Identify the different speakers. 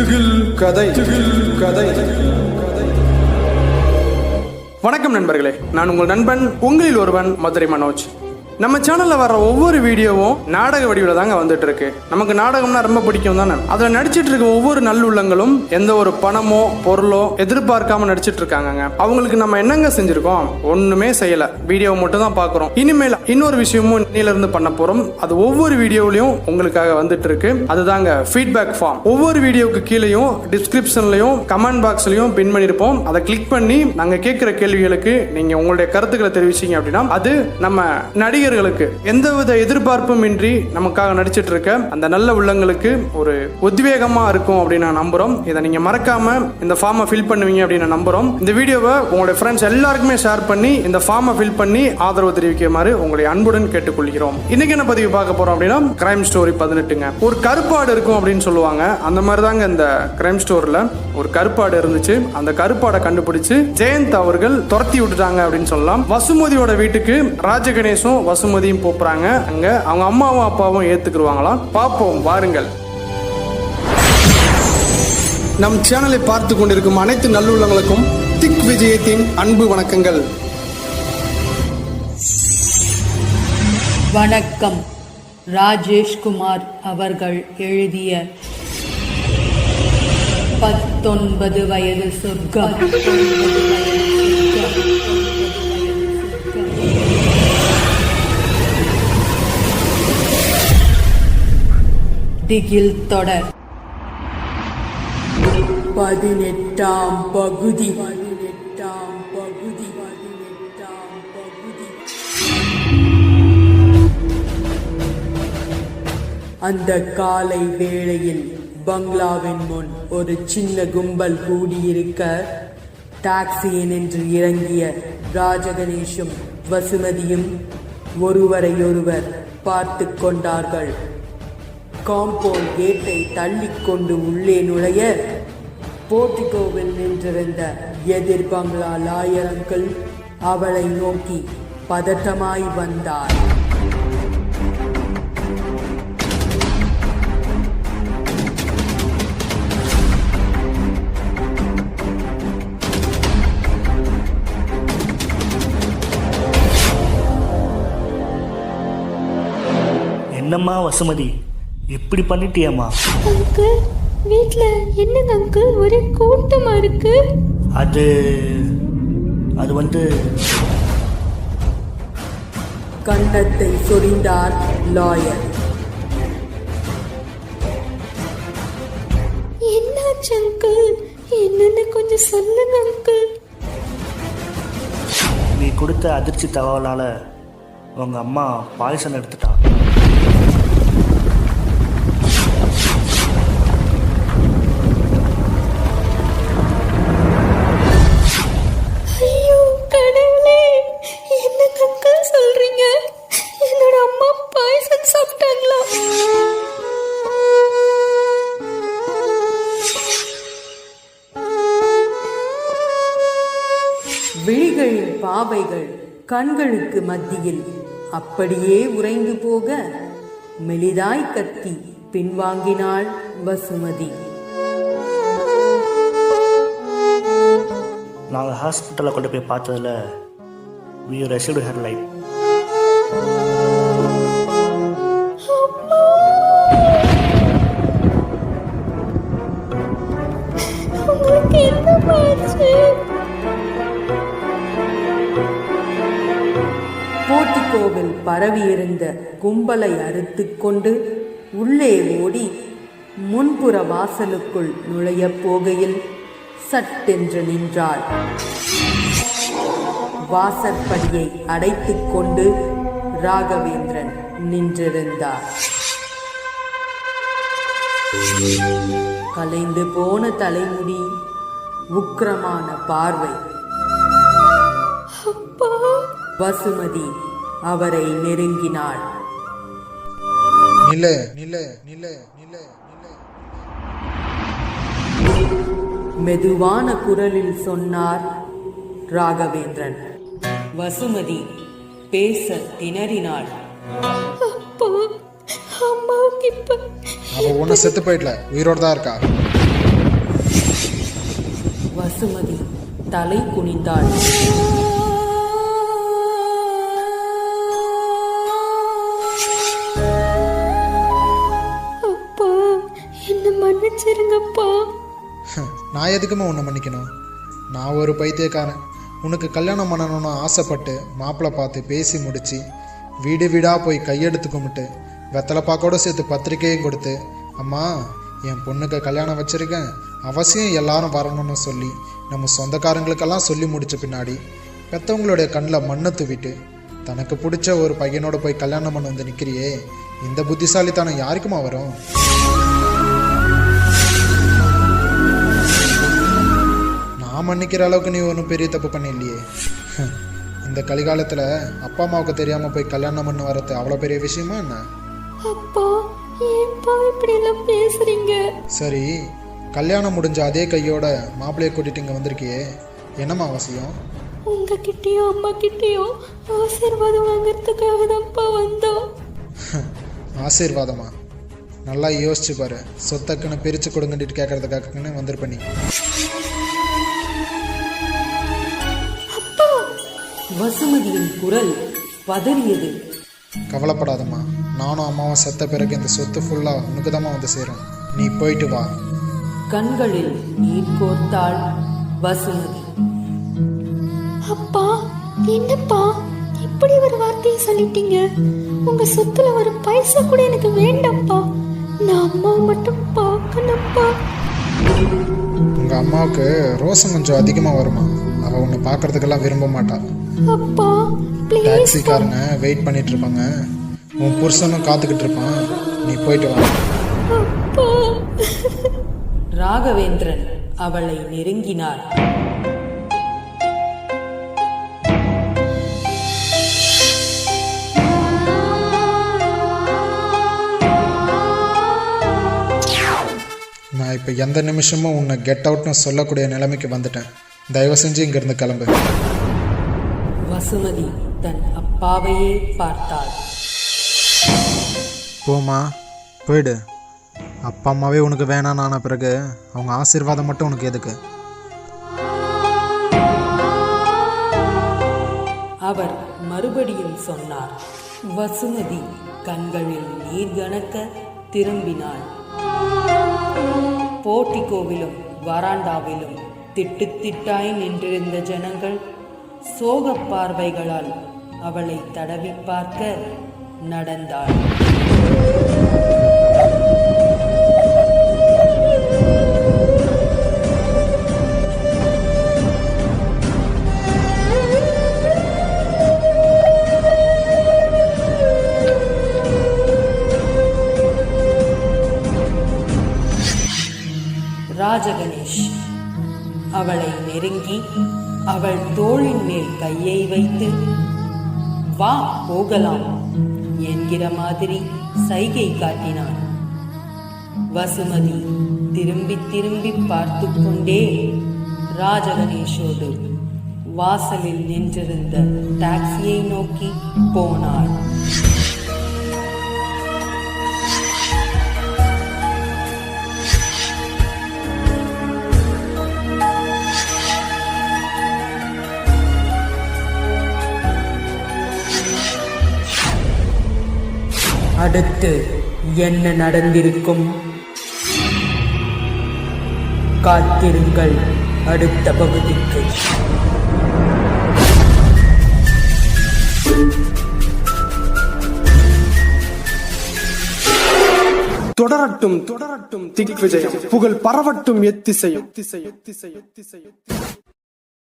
Speaker 1: திகில் கதை. திகில் கதை. வணக்கம் நண்பர்களே. நான் உங்கள் நண்பன் உங்களில் ஒருவன் மதுரை மனோஜ். நம்ம சேனல்ல வர ஒவ்வொரு வீடியோவும் நாடக வடிவில் தாங்க வந்துட்டு இருக்கு நமக்கு நாடகம்னா ரொம்ப பிடிக்கும் தானே? அதில் நடிச்சிட்டு இருக்க ஒவ்வொரு நல்லுள்ளங்களும் எந்த ஒரு பணமோ பொருளோ எதிர்பார்க்காம நடிச்சிட்டு இருக்காங்க அவங்களுக்கு நம்ம என்னங்க செஞ்சிருக்கோம்? ஒண்ணுமே செய்யல. வீடியோ மட்டும் தான் பார்க்குறோம் இனிமேல் இன்னொரு விஷயமும் இன்னில இருந்து பண்ண போறோம். அது ஒவ்வொரு வீடியோலையும் உங்களுக்காக வந்துட்டு இருக்கு அதுதாங்க ஃபீட்பேக் ஃபார்ம் ஒவ்வொரு வீடியோவுக்கு கீழேயும் டிஸ்கிரிப்ஷன்லையும் கமெண்ட் பாக்ஸ்லையும் பின் பண்ணியிருப்போம் அதை கிளிக் பண்ணி நாங்க கேட்குற கேள்விகளுக்கு நீங்க உங்களுடைய கருத்துக்களை தெரிவிச்சீங்க அப்படின்னா அது நம்ம நடிகர் நடிகர்களுக்கு எந்தவித எதிர்பார்ப்பும் இன்றி நமக்காக நடிச்சிட்டு இருக்க அந்த நல்ல உள்ளங்களுக்கு ஒரு உத்வேகமா இருக்கும் அப்படின்னு நான் நம்புறோம். இதை நீங்க மறக்காம இந்த ஃபார்மை ஃபில் பண்ணுவீங்க அப்படின்னு நான் நம்புறோம். இந்த வீடியோவை உங்களுடைய ஃப்ரெண்ட்ஸ் எல்லாருக்குமே ஷேர் பண்ணி இந்த ஃபார்மை ஃபில் பண்ணி ஆதரவு தெரிவிக்குமாறு உங்களை அன்புடன் கேட்டுக்கொள்கிறோம். இன்னைக்கு என்ன பதிவு பார்க்க போறோம் அப்படின்னா கிரைம் ஸ்டோரி பதினெட்டுங்க. ஒரு கருப்பாடு இருக்கும் அப்படின்னு சொல்லுவாங்க. அந்த மாதிரி தாங்க இந்த கிரைம் ஸ்டோர்ல ஒரு கருப்பாடு இருந்துச்சு. அந்த கருப்பாடை கண்டுபிடிச்சு ஜெயந்த் அவர்கள் துரத்தி விட்டுட்டாங்க அப்படின்னு சொல்லலாம். வசுமதியோட வீட்டுக்கு ராஜகணேசும் வசுமதியும் போப்புறாங்க. அங்க அவங்க அம்மாவும் அப்பாவும் ஏத்துக்குருவாங்களாம். பார்ப்போம் வாருங்கள். நம் சேனலை பார்த்து கொண்டிருக்கும் அனைத்து நல்லுள்ளங்களுக்கும் திக் விஜயத்தின் அன்பு வணக்கங்கள்.
Speaker 2: வணக்கம். ராஜேஷ்குமார் அவர்கள் எழுதிய பத்தொன்பது வயது சொர்க்கம். திகில் தொடர். பதினெட்டாம் பகுதி. பதினெட்டாம் பகுதி. பதினெட்டாம் பகுதி. அந்த காலை வேளையில் பங்களாவின் முன் ஒரு சின்ன கும்பல் கூடியிருக்க டாக்ஸியை நின்று இறங்கிய ராஜகணேஷும் வசுமதியும் ஒருவரையொருவர் பார்த்து கொண்டார்கள். காம்பவுண்ட் கேட்டை தள்ளிக்கொண்டு உள்ளே நுழைய போர்டிகோவில் நின்றிருந்த எதிர் பங்களா லாயர் அங்கிள் அவளை நோக்கி பதட்டமாய் வந்தார்.
Speaker 3: என்னம்மா வசுமதி? இப்படி பண்ணிட்டியம்மா?
Speaker 4: அங்கிள் வீட்ல என்னங்க அங்கிள்? ஒரே கூட்டமா இருக்கு.
Speaker 3: அது அது வந்து
Speaker 2: கன்னத்தை சொரிந்தார் லாயர்.
Speaker 4: என்னாச்சு அங்கிள்? என்னன்னு கொஞ்சம் சொல்லுங்க அங்கிள்.
Speaker 3: நீ கொடுத்த அதிர்ச்சி தகவலால் உங்கள் அம்மா பாயசம் எடுத்துட்டா.
Speaker 2: பாவைகள் கண்களுக்கு மத்தியில் அப்படியே உறைந்து போக மெலிதாய் கத்தி பின்வாங்கினாள் வசுமதி.
Speaker 3: நாங்கள் ஹாஸ்பிட்டலில் கொண்டு போய் பார்த்ததில் வி ரெசிவ்டு ஹெர் லைஃப்
Speaker 4: உங்களுக்கு என்ன
Speaker 2: போர்ட்டிகோவில் பரவியிருந்த கும்பலை அறுத்துக் கொண்டு உள்ளே ஓடி முன்புற வாசலுக்குள் நுழையப் போகையில் சட்டென்று நின்றாள். வாசற்படியை அடைத்துக் கொண்டு ராகவேந்திரன் நின்றிருந்தார். கலைந்து போன தலைமுடி உக்கிரமான பார்வை. வசுமதி அவரை நெருங்கினாள்.
Speaker 5: நில நில நில நில நில
Speaker 2: மெதுவான குரலில் சொன்னார் ராகவேந்திரன். வசுமதி பேச திணறினாள்.
Speaker 5: அவ ஒன்றும் செத்து போயிடல உயிரோட தான் இருக்கா?
Speaker 2: வசுமதி தலை குனிந்தாள்.
Speaker 5: நான் எதுக்குமே உன்னை மன்னிக்கணும். நான் ஒரு பைத்தியக்காரன். உனக்கு கல்யாணம் பண்ணணும்னு ஆசைப்பட்டு மாப்பிள்ளை பார்த்து பேசி முடித்து வீடு வீடாக போய் கையெடுத்து கும்பிட்டு வெத்தலைப்பாக்கோடு சேர்த்து பத்திரிக்கையும் கொடுத்து அம்மா என் பொண்ணுக்கு கல்யாணம் வச்சுருக்கேன். அவசியம் எல்லாரும் வரணும்னு சொல்லி நம்ம சொந்தக்காரங்களுக்கெல்லாம் சொல்லி முடித்த பின்னாடி பெற்றவங்களுடைய கண்ணில் மண்ணை தூவிட்டு தனக்கு பிடிச்ச ஒரு பையனோட போய் கல்யாணம் பண்ண வந்து நிற்கிறியே இந்த புத்திசாலித்தனம் யாருக்குமா வரும்? நான் மன்னிக்கிற அளவுக்கு நீ ஒன்றும் பெரிய தப்பு பண்ணில்லையே ஹம். இந்த கலிகாலத்தில் அப்பா அம்மாவுக்கு தெரியாமல் போய் கல்யாணம் பண்ண வரது அவ்வளோ பெரிய விஷயமா என்ன?
Speaker 4: அப்பா ஏன்பா இப்படி எல்லாம் பேசுறீங்க?
Speaker 5: சரி கல்யாணம் முடிஞ்ச அதே கையோட மாப்பிள்ளையை கூட்டிட்டு இங்கே வந்திருக்கியே. என்னம்மா அவசியம்?
Speaker 4: உங்ககிட்டயும் அம்மா கிட்டயும் ஆசீர்வாதம் வாங்குறதுக்காக தான்ப்பா வந்தோம்.
Speaker 5: ஆசீர்வாதமா? நல்லா யோசிச்சு பாரு. சொத்தக்குன்னு பிரித்து கொடுங்கட்டிட்டு கேட்கறதுக்காகன்னு வந்திருப்ப நீ.
Speaker 2: வசுமதியின் குரல் பதறியது.
Speaker 5: கவலைப்படாதம்மா. நானும் அம்மாவும் செத்த பிறகு இந்த சொத்து ஃபுல்லாக உனக்கு வந்து சேரும். நீ போயிட்டு வா.
Speaker 2: கண்களில் நீர் கோர்த்தாள் வசுமதி.
Speaker 4: அப்பா என்னப்பா? இப்படி ஒரு வார்த்தையை சொல்லிட்டீங்க. உங்க சொத்துல ஒரு பைசா கூட எனக்கு வேண்டாம்ப்பா. நான் அம்மாவை மட்டும் பார்க்கணும்ப்பா.
Speaker 5: உங்கள் அம்மாவுக்கு ரோசம் கொஞ்சம் அதிகமாக வருமா அவள் உன்னை பார்க்கறதுக்கெல்லாம் விரும்ப மாட்டா.
Speaker 4: அப்பா ப்ளீஸ்
Speaker 5: டாக்ஸிக்காரங்க வெயிட் பண்ணிட்டு இருப்பாங்க உன் புருஷனும் காத்துக்கிட்டு இருப்பான் நீ போயிட்டு வா.
Speaker 4: அப்பா.
Speaker 2: ராகவேந்திரன் அவளை நெருங்கினார்
Speaker 5: நான் இப்போ எந்த நிமிஷமும் உன்னை கெட் அவுட்னு சொல்லக்கூடிய நிலைமைக்கு வந்துட்டேன். தயவு செஞ்சு இங்கேருந்து கிளம்பு.
Speaker 2: வசுமதி தன் அப்பாவையே பார்த்தாள்.
Speaker 5: போமா போயிடு. அப்பா அம்மாவே உனக்கு வேணான்னு ஆன பிறகு அவங்க ஆசீர்வாதம் மட்டும் உனக்கு எதுக்கு?
Speaker 2: அவர் மறுபடியும் சொன்னார் வசுமதி கண்களில் நீர் கணக்க திரும்பினாள். போர்ட்டிகோவிலும் வராண்டாவிலும் திட்டு திட்டாய் நின்றிருந்த ஜனங்கள் சோகப் பார்வைகளால் அவளை தடவி பார்க்க நடந்தாள். ராஜகணேஷ் அவளை நெருங்கி அவள் தோளின் மேல் கையை வைத்து வா போகலாம் என்கிற மாதிரி சைகை காட்டினான். வசுமதி திரும்பி திரும்பி பார்த்து கொண்டே ராஜகணேஷோடு வாசலில் நின்றிருந்த டாக்ஸியை நோக்கி போனாள். அடுத்து என்ன நடந்திருக்கும்? காத்திருங்கள் அடுத்த பகுதிக்கு.
Speaker 1: தொடரட்டும் தொடரட்டும் திக் விஜயம் புகழ் பரவட்டும் எத்திசையும். திசையும் திசையும் திசையும்